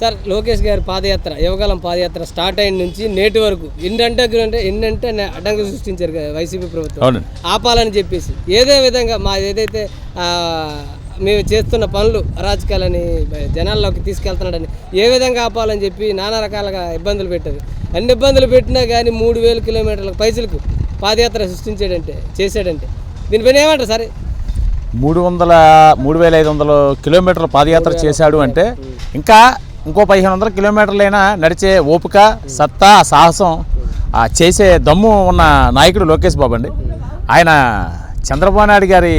Sir Lokesh గారి పాదయాత్ర యువకాలం పాదయాత్ర start అయిన నుంచి నేటి వరకు ఎన్ని అడ్డంకులు అంటే ఎన్ని అంటే అన్ని అడ్డంకులు సృష్టించారు కదా వైసీపీ ప్రభుత్వం. ఆపాలని చెప్పేసి. ఏదే విధంగా మా ఏదైతే మేము చేస్తున్న పనులు అరాచకాలని జనాల్లోకి తీసుకెళ్తున్నాడని ఏ విధంగా ఆపాలని చెప్పి నానా రకాలుగా ఇబ్బందులు పెట్టారు. అన్ని ఇబ్బందులు పెట్టినా కానీ మూడు వేల కిలోమీటర్ల పైసలకు పాదయాత్ర సృష్టించాడంటే చేశాడంటే. దీనిపైన ఏమంటారు సరే? మూడు వందల మూడు వేల ఐదు వందల కిలోమీటర్ల పాదయాత్ర చేశాడు అంటే ఇంకా ఇంకో పదిహేను వందల కిలోమీటర్లైనా నడిచే ఓపిక సత్తా సాహసం చేసే దమ్ము ఉన్న నాయకుడు లోకేష్ బాబు అండి. ఆయన చంద్రబాబు నాయుడు గారి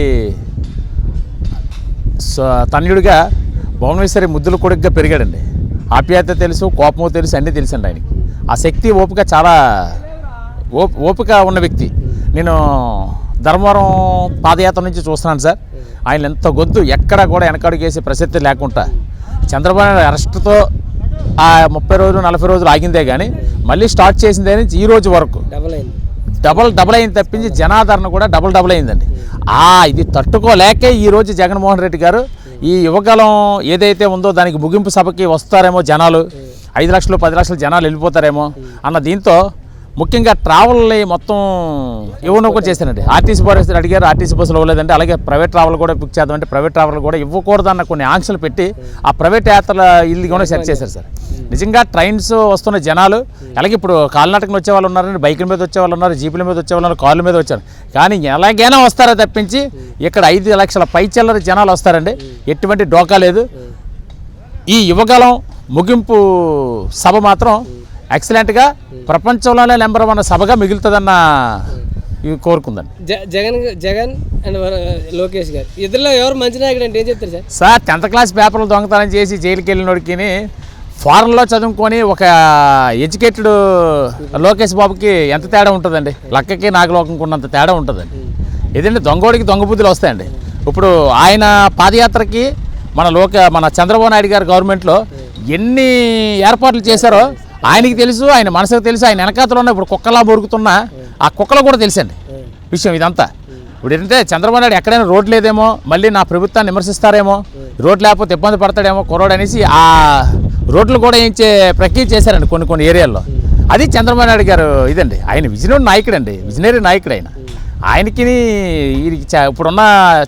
తన్యుడిగా భువనేశ్వరి ముద్దుల కొడుకుగా పెరిగాడండి. ఆప్యాయత తెలుసు కోపము తెలుసు అన్నీ తెలుసండి ఆయనకి. ఆ శక్తి ఓపిక చాలా ఓప్ ఓపిక ఉన్న వ్యక్తి. నేను ధర్మవరం పాదయాత్ర నుంచి చూస్తున్నాను సార్. ఆయన ఎంత గొద్దు ఎక్కడ కూడా వెనకడుగేసే ప్రసక్తి లేకుండా చంద్రబాబు నాయుడు అరెస్ట్తో ఆ ముప్పై రోజులు నలభై రోజులు ఆగిందే కానీ మళ్ళీ స్టార్ట్ చేసిందే నుంచి ఈ రోజు వరకు. డబల్ అయింది. డబల్ డబల్ అయింది తప్పించి జనాదరణ కూడా డబల్ డబల్ అయిందండి. ఆ ఇది తట్టుకోలేకే ఈరోజు జగన్మోహన్ రెడ్డి గారు ఈ యువకాలం ఏదైతే ఉందో దానికి ముగింపు సభకి వస్తారేమో జనాలు. ఐదు లక్షలు పది లక్షల జనాలు వెళ్ళిపోతారేమో అన్న దీంతో ముఖ్యంగా ట్రావెల్ని మొత్తం ఇవ్వను కూడా చేశానండి ఆర్టీసీ బస్సు అడిగారు ఆర్టీసీ బస్సులు ఇవ్వలేదంటే అలాగే ప్రైవేట్ ట్రావెల్ కూడా బుక్ చేద్దామంటే ప్రైవేట్ ట్రావెల్ కూడా ఇవ్వకూడదన్న కొన్ని ఆంక్షలు పెట్టి ఆ ప్రైవేట్ యాత్రల ఇల్లు కూడా సెట్ చేశారు సార్. నిజంగా ట్రైన్స్ వస్తున్న జనాలు అలాగే ఇప్పుడు కాలినాటకం వచ్చే వాళ్ళు ఉన్నారండి బైకుల మీద వచ్చే వాళ్ళు ఉన్నారు జీపుల మీద వచ్చే వాళ్ళు ఉన్నారు కార్ల మీద వచ్చారు. కానీ ఎలాగైనా వస్తారో తప్పించి ఇక్కడ ఐదు లక్షల పై చిల్లర జనాలు వస్తారండి. ఎటువంటి డోకా లేదు. ఈ యువకాలం ముగింపు సభ మాత్రం ఎక్సలెంట్గా ప్రపంచంలోనే నెంబర్ వన్ సభగా మిగులుతుందన్న ఇవి కోరుకుందండి. జగన్ జగన్ అండ్ లోకేష్ గారు. ఇద్దరిలో ఎవరు మంచి నాయకుడు అంటే ఏం చెప్తారు సార్? సార్ టెన్త్ క్లాస్ పేపర్లు దొంగతనం చేసి జైలుకి వెళ్ళినోడికి ఫారెన్లో చదువుకొని ఒక ఎడ్యుకేటెడ్ లోకేష్ బాబుకి ఎంత తేడా ఉంటుందండి? లక్కకి నాగలోకంకి ఉన్నంత తేడా ఉంటుందండి. ఏదంటే దొంగోడికి దొంగ బుద్ధులు వస్తాయండి. ఇప్పుడు ఆయన పాదయాత్రకి మన లోక మన చంద్రబాబు నాయుడు గారి గవర్నమెంట్లో ఎన్ని ఏర్పాట్లు చేశారో ఆయనకి తెలుసు ఆయన మనసుకు తెలుసు ఆయన వెనకాతలో ఉన్న ఇప్పుడు కుక్కలా బొరుకుతున్న ఆ. కుక్కలు కూడా తెలుసండి విషయం ఇదంతా. ఇప్పుడు ఏంటంటే చంద్రబాబు నాయుడు ఎక్కడైనా రోడ్ లేదేమో మళ్ళీ నా ప్రభుత్వాన్ని విమర్శిస్తారేమో రోడ్ లేకపోతే ఇబ్బంది పడతాడేమో కుర్రోడు అనేసి ఆ రోడ్లు కూడా వేయించే ప్రక్రియ చేశారండి కొన్ని కొన్ని ఏరియాల్లో. అది చంద్రబాబు నాయుడు గారు ఇదండి. ఆయన విజనరీ నాయకుడు అండి విజనరీ నాయకుడు ఆయన ఆయనకి ఇప్పుడున్న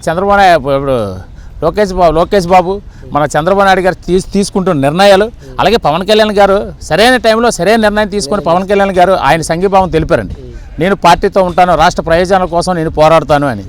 చంద్రబాబు నాయుడు ఇప్పుడు లోకేష్ బాబు లోకేష్ బాబు మన చంద్రబాబు నాయుడు గారు తీసు తీసుకుంటున్న నిర్ణయాలు అలాగే పవన్ కళ్యాణ్ గారు సరైన టైంలో సరైన నిర్ణయం తీసుకొని పవన్ కళ్యాణ్ గారు ఆయన సంఘీభావం తెలిపారండి. నేను పార్టీతో ఉంటాను రాష్ట్ర ప్రయోజనాల కోసం నేను పోరాడతాను అని.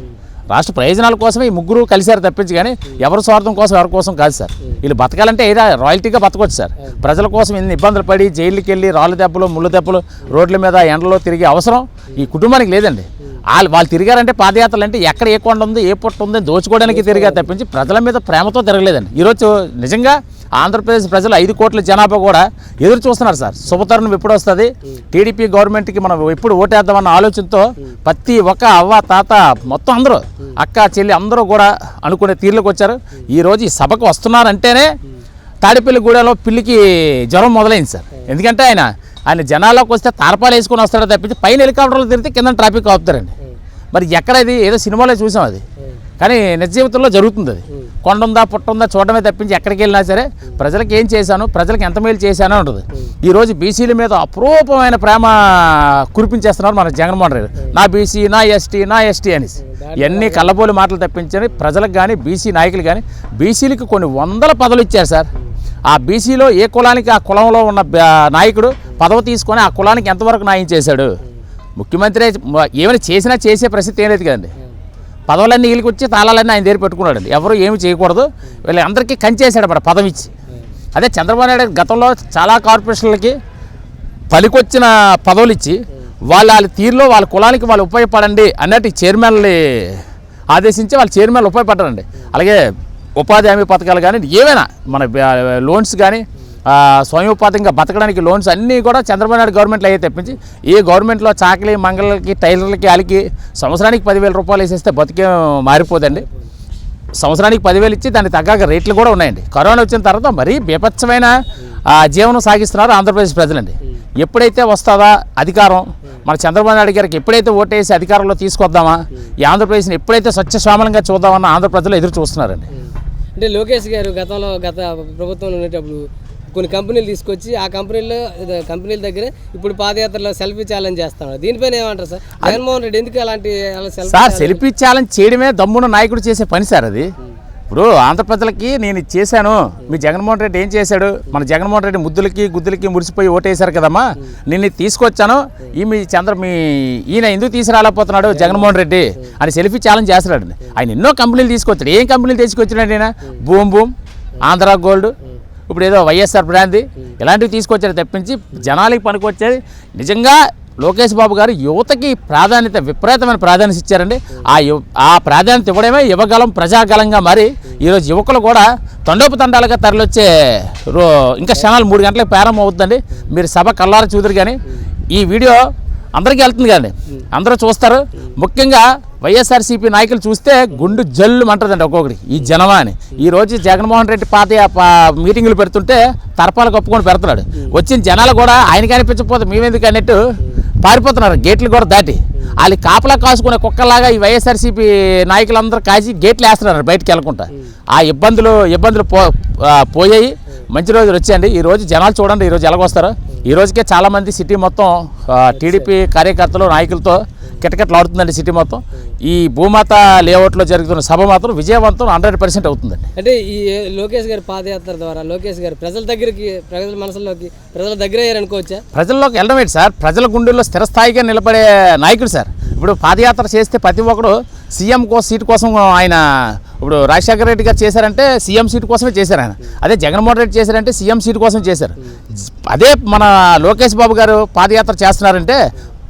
రాష్ట్ర ప్రయోజనాల కోసమే ఈ ముగ్గురు కలిశారు తప్పించి కానీ ఎవరి స్వార్థం కోసం ఎవరి కోసం కాదు సార్. వీళ్ళు బతకాలంటే ఏదో రాయల్టీగా బతకొచ్చు సార్. ప్రజల కోసం ఎన్ని ఇబ్బందులు పడి జైలుకి వెళ్ళి రాళ్ళ దెబ్బలు ముళ్ళు దెబ్బలు రోడ్ల మీద ఎండలో తిరిగే అవసరం ఈ కుటుంబానికి లేదండి. వాళ్ళు వాళ్ళు తిరిగారంటే పాదయాత్రలు అంటే ఎక్కడ ఏ కొండ ఉంది ఏ పొట్ట ఉంది దోచుకోవడానికి తిరిగారు తప్పించి ప్రజల మీద ప్రేమతో తిరగలేదండి. ఈరోజు నిజంగా ఆంధ్రప్రదేశ్ ప్రజలు ఐదు కోట్ల జనాభా కూడా ఎదురు చూస్తున్నారు సార్. శుభతరుణం ఎప్పుడు వస్తుంది? టీడీపీ గవర్నమెంట్కి మనం ఎప్పుడు ఓటేద్దామన్న ఆలోచనతో ప్రతి ఒక్క అవ్వ తాత మొత్తం అందరూ అక్క చెల్లి అందరూ కూడా అనుకునే తీరులోకి వచ్చారు. ఈరోజు ఈ సభకు వస్తున్నారంటేనే తాడిపల్లిగూడెలో పిల్లికి జ్వరం మొదలైంది సార్. ఎందుకంటే ఆయన ఆయన జనాల్లోకి వస్తే తారపాలు వేసుకొని వస్తాడో తప్పించి పైన హెలికాప్టర్లు తిరిగితే కింద ట్రాఫిక్ ఆపుతారండి. మరి ఎక్కడ ఇది ఏదో సినిమాలో చూసాం అది. కానీ నిజ జీవితంలో జరుగుతుంది అది. కొండ ఉందా పుట్ట ఉందా చూడడమే తప్పించి ఎక్కడికి వెళ్ళినా సరే ప్రజలకు ఏం చేశాను? ప్రజలకు ఎంత మేలు చేశాను ఉంటుంది ఈరోజు బీసీల మీద అపురూపమైన ప్రేమ కురిపించేస్తున్నారు మన జగన్మోహన్ రెడ్డి నా బీసీ నా ఎస్టీ నా ఎస్టీ అనేసి. ఇవన్నీ కళ్ళబోలి మాటలు తప్పించని ప్రజలకు కానీ బీసీ నాయకులు కానీ బీసీలకి కొన్ని వందల పదవులు ఇచ్చారు సార్. ఆ బీసీలో ఏ కులానికి ఆ కులంలో ఉన్న నాయకుడు పదవి తీసుకొని ఆ కులానికి ఎంతవరకు న్యాయం చేశాడు? ముఖ్యమంత్రి ఏమైనా చేసినా చేసే పరిస్థితి ఏం లేదు కదండి. పదవులన్నీ వచ్చి తాళాలన్నీ ఆయన దగ్గర పెట్టుకున్నాడండి. ఎవరు ఏమి చేయకూడదు. వీళ్ళందరికీ కంచేసాడు అన్నమాట పదవి ఇచ్చి అదే చంద్రబాబు నాయుడు గతంలో చాలా కార్పొరేషన్లకి పలికొచ్చిన పదవులు ఇచ్చి వాళ్ళ వాళ్ళ తీరులో వాళ్ళ కులానికి వాళ్ళు ఉపయోగపడండి అన్నట్టు చైర్మన్ని ఆదేశించి వాళ్ళ చైర్మన్లు ఉపయోగపడ్డారండి. అలాగే ఉపాధి హామీ పథకాలు కానీ ఏమైనా మన లోన్స్ కానీ స్వయం ఉపాధిగా బతకడానికి లోన్స్ అన్నీ కూడా చంద్రబాబు నాయుడు గవర్నమెంట్లో అయ్యే తెప్పించి ఈ గవర్నమెంట్లో చాకలి మంగళకి టైలర్లకి వాళ్ళకి సంవత్సరానికి పదివేల రూపాయలు వేసేస్తే బతికే మారిపోదండి. సంవత్సరానికి పదివేలు ఇచ్చి దానికి తగ్గక రేట్లు కూడా ఉన్నాయండి. కరోనా వచ్చిన తర్వాత మరీ బీభత్సమైన జీవనం సాగిస్తున్నారు ఆంధ్రప్రదేశ్ ప్రజలండి. ఎప్పుడైతే వస్తుందా అధికారం? మన చంద్రబాబు నాయుడు గారికి ఎప్పుడైతే ఓటేసి అధికారంలో తీసుకొద్దామా? ఈ ఆంధ్రప్రదేశ్ని ఎప్పుడైతే స్వచ్ఛ స్వామలంగా చూద్దామన్న ఆంధ్ర ప్రజలు ఎదురు చూస్తున్నారండి. అంటే లోకేష్ గారు గతంలో గత ప్రభుత్వంలో ఉండేటప్పుడు కొన్ని కంపెనీలు తీసుకొచ్చి ఆ కంపెనీలో కంపెనీల దగ్గర ఇప్పుడు పాదయాత్రలో సెల్ఫీ ఛాలెంజ్ చేస్తాడు దీనిపైన ఏమంటారు సార్? జగన్మోహన్ రెడ్డి ఎందుకు అలాంటి సార్ సెల్ఫీ ఛాలెంజ్ చేయడమే దమ్మున నాయకుడు చేసే పని సార్ అది. ఇప్పుడు ఆంధ్ర ప్రజలకి నేను చేశాను. మీ జగన్మోహన్ రెడ్డి ఏం చేశాడు? మన జగన్మోహన్ రెడ్డి ముద్దులకి గుద్దులకి మురిసిపోయి ఓటేశారు కదమ్మా. నిన్ను తీసుకొచ్చాను. ఈ మీ చంద్ర మీ ఈయన ఎందుకు తీసుకురాలేకపోతున్నాడు జగన్మోహన్ రెడ్డి అని సెల్ఫీ ఛాలెంజ్ చేస్తున్నాడు ఆయన ఎన్నో కంపెనీలు తీసుకొచ్చాడు. ఏం కంపెనీలు తీసుకొచ్చినాడు ఆయన బూమ్ బూమ్ ఆంధ్ర గోల్డ్ ఇప్పుడు ఏదో వైఎస్ఆర్ బ్రాంది ఇలాంటివి తీసుకొచ్చారు తప్పించి జనాలకి పనికొచ్చేది. నిజంగా లోకేష్ బాబు గారు యువతకి ప్రాధాన్యత విపరీతమైన ప్రాధాన్యత ఇచ్చారండి. ఆ యువ ఆ ప్రాధాన్యత ఇవ్వడమే యువగలం ప్రజాగలంగా మారి ఈరోజు యువకులు కూడా తండోపతండాలుగా తరలివచ్చే రో ఇంకా క్షణాలు మూడు గంటలకు ప్రారంభం అవుతుందండి. మీరు సభ కల్లార చూదురు కానీ ఈ వీడియో అందరికీ వెళ్తుంది కదండి. అందరూ చూస్తారు. ముఖ్యంగా వైఎస్ఆర్సీపీ నాయకులు చూస్తే గుండు జల్లు అంటదండి ఒక్కొక్కటి. ఈ జనమా అని ఈ రోజు జగన్మోహన్ రెడ్డి పాత మీటింగులు పెడుతుంటే తరపాలు కప్పుకొని పెడుతున్నాడు. వచ్చిన జనాలు కూడా ఆయనకి అనిపించకపోతే మేమెందుకు అన్నట్టు పారిపోతున్నారు. గేట్లు కూడా దాటి. వాళ్ళు కాపలా కాసుకునే కుక్కలాగా ఈ వైఎస్ఆర్సీపీ నాయకులందరూ కాసి గేట్లు వేస్తున్నారు బయటికి వెళ్ళకుండా. ఆ ఇబ్బందులు ఇబ్బందులు పో పోయాయి. మంచి రోజులు వచ్చాయండి. ఈ రోజు జనాలు చూడండి. ఈ రోజు ఎలాగొస్తారో? ఈ రోజుకే చాలామంది సిటీ మొత్తం టీడీపీ కార్యకర్తలు నాయకులతో కిటకిటలాడుతుందండి సిటీ మొత్తం. ఈ భూమాత లేఅవుట్లో జరుగుతున్న సభ మాత్రం విజయవంతం హండ్రెడ్ పర్సెంట్ అవుతుందండి. అంటే ఈ లోకేష్ గారి పాదయాత్ర ద్వారా లోకేష్ గారు ప్రజల దగ్గరికి ప్రజల మనసులోకి ప్రజల దగ్గర అయ్యారనుకోవచ్చా ప్రజల్లోకి వెళ్ళడం ఏంటి సార్? ప్రజల గుండెల్లో స్థిరస్థాయిగా నిలబడే నాయకుడు సార్. ఇప్పుడు పాదయాత్ర చేస్తే ప్రతి ఒక్కడు సీఎం కో సీటు కోసం ఆయన ఇప్పుడు రాజశేఖర రెడ్డి గారు చేశారంటే సీఎం సీటు కోసమే చేశారు ఆయన. అదే జగన్మోహన్ రెడ్డి చేశారంటే సీఎం సీటు కోసం చేశారు. అదే మన లోకేష్ బాబు గారు పాదయాత్ర చేస్తున్నారంటే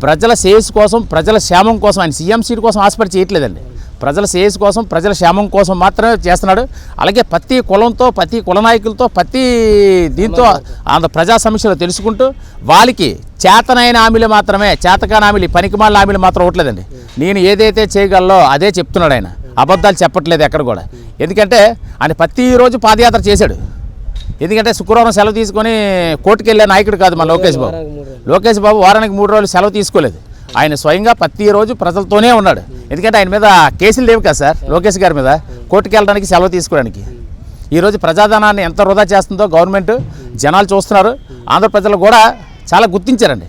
ప్రజల శ్రేయస్సు కోసం ప్రజల క్షేమం కోసం ఆయన సీఎం సీట్ కోసం ఆశపడి చేయట్లేదండి. ప్రజల శ్రేయస్సు కోసం ప్రజల క్షేమం కోసం మాత్రమే చేస్తున్నాడు. అలాగే ప్రతి కులంతో ప్రతి కుల నాయకులతో ప్రతి దీంతో ఆంధ్ర ప్రజా సమస్యలు తెలుసుకుంటూ వాళ్ళకి చేతనైన హామీలు మాత్రమే చేతకాని హామీలు పనికిమాల హామీలు మాత్రం ఇవ్వట్లేదండి. నేను ఏదైతే చేయగలలో అదే చెప్తున్నాడు ఆయన. అబద్ధాలు చెప్పట్లేదు ఎక్కడ కూడా. ఎందుకంటే ఆయన ప్రతిరోజు పాదయాత్ర చేశాడు. ఎందుకంటే శుక్రవారం సెలవు తీసుకొని కోర్టుకు వెళ్ళే నాయకుడు కాదు మన లోకేష్ బాబు. లోకేష్ బాబు వారానికి మూడు రోజులు సెలవు తీసుకోలేదు. ఆయన స్వయంగా ప్రతిరోజు ప్రజలతోనే ఉన్నాడు. ఎందుకంటే ఆయన మీద కేసులు లేవు కదా సార్ లోకేష్ గారి మీద. కోర్టుకు వెళ్ళడానికి సెలవు తీసుకోవడానికి. ఈరోజు ప్రజాధనాన్ని ఎంత వృధా చేస్తుందో గవర్నమెంట్ జనాలు చూస్తున్నారు. ఆంధ్ర ప్రజలు కూడా చాలా గుర్తించారండి.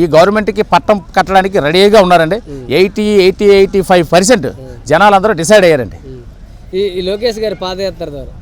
ఈ గవర్నమెంట్కి పట్టం కట్టడానికి రెడీగా ఉన్నారండి. Eighty eighty eighty five percent జనాలందరూ డిసైడ్ అయ్యారండి. ఈ ఈ లోకేష్ గారి పాదయాత్ర ద్వారా.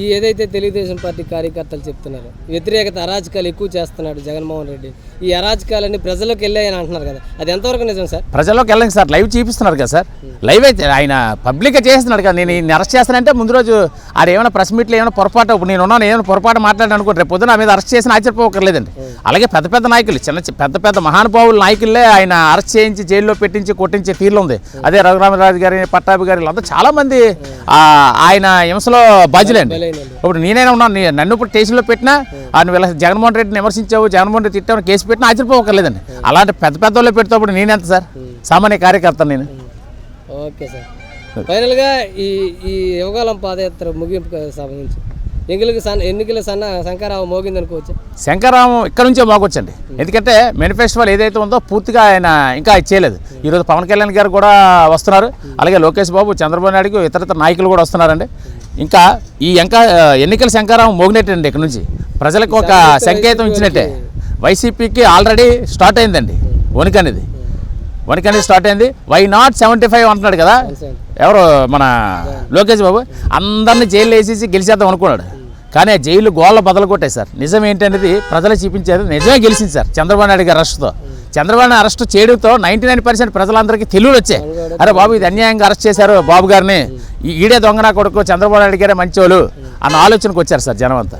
ఈ ఏదైతే తెలుగుదేశం పార్టీ కార్యకర్తలు చెప్తున్నారో వ్యతిరేకత అరాచకాలు ఎక్కువ చేస్తున్నాడు జగన్మోహన్ రెడ్డి. ఈ అరాచకాలన్నీ ప్రజలకు వెళ్ళాయని అంటున్నారు కదా అది ఎంతవరకు నిజం సార్? ప్రజల్లోకి వెళ్ళండి సార్ లైవ్ చూపిస్తున్నారు కదా సార్. లైవ్ అయితే ఆయన పబ్లిక్గా చేస్తున్నాడు కదా నేను ఈయన్ని అరెస్ట్ చేస్తానంటే ముందు రోజు ఆడ ఏమైనా ప్రెస్ మీట్లో ఏమైనా పొరపాటు ఇప్పుడు నేను ఉన్నాను ఏమైనా పొరపాటు మాట్లాడాను అనుకో రేపు పొద్దున నా మీద అరెస్ట్ చేసిన ఆశ్చర్యపోకర్లేదండి. అలాగే పెద్ద పెద్ద నాయకులు చిన్న పెద్ద పెద్ద మహానుభావుల నాయకులే ఆయన అరెస్ట్ చేయించి జైల్లో పెట్టించి కొట్టించే తీరులో ఉంది. అదే రఘురామరాజు గారి పట్టాభి గారి చాలా మంది ఆ, ఆయన హింసలో బాధ్యులండి. ఇప్పుడు నేనైనా ఉన్నాను నన్ను ఇప్పుడు స్టేషన్లో పెట్టినా ఆ నువ్వు ఇలా జగన్మోహన్ రెడ్డిని విమర్శించావు జగన్మోహన్ రెడ్డి తిట్టావు కేసు పెట్టినా ఆశ్చర్యపోకర్లేదండి అలాంటి పెద్ద పెద్ద వాళ్ళు పెడితే నేనెంత సార్? సామాన్య కార్యకర్త నేను. Okay sir. ఫైనల్గా ఈ ఈ యువకాలం పాదయాత్ర ముగింపు సంబంధించి ఎన్నికలకు సన్న ఎన్నికల సన్న శంకరావు మోగింది అనుకోవచ్చు? శంకరరావు ఇక్కడ నుంచే మాకొచ్చండి ఎందుకంటే మేనిఫెస్టోల్ ఏదైతే ఉందో పూర్తిగా ఆయన ఇంకా చేయలేదు. ఈరోజు పవన్ కళ్యాణ్ గారు కూడా వస్తున్నారు. అలాగే లోకేష్ బాబు చంద్రబాబు నాయుడుకు ఇతర ఇతర నాయకులు కూడా వస్తున్నారండి. ఇంకా ఈ ఎంక ఎన్నికల శంకరరావు మోగినట్టండి ఇక్కడ నుంచి. ప్రజలకు ఒక సంకేతం ఇచ్చినట్టే. వైసీపీకి ఆల్రెడీ స్టార్ట్ అయిందండి వణిక్ అనేది వణిక్ అనేది స్టార్ట్ అయింది. వై నాట్ సెవెంటీ ఫైవ్ అంటున్నాడు కదా? ఎవరు మన లోకేష్ బాబు? అందరిని జైలు వేసేసి గెలిచేద్దాం అనుకున్నాడు. కానీ ఆ జైలు గోళ్ళ బదలు కొట్టాయి సార్ నిజం ఏంటనేది ప్రజలు చూపించారు నిజమే గెలిచింది సార్. చంద్రబాబు నాయుడు గారి అరెస్ట్తో చంద్రబాబు అరెస్ట్ చేయడంతో నైంటీ నైన్ పర్సెంట్ ప్రజలందరికీ తెలుగులు వచ్చాయి అరే బాబు ఇది అన్యాయంగా అరెస్ట్ చేశారు బాబు గారిని ఈ ఈడే దొంగనా కొడుకు చంద్రబాబు నాయుడు గారే మంచోళ్ళు అన్న ఆలోచనకు వచ్చారు సార్ జనం అంతా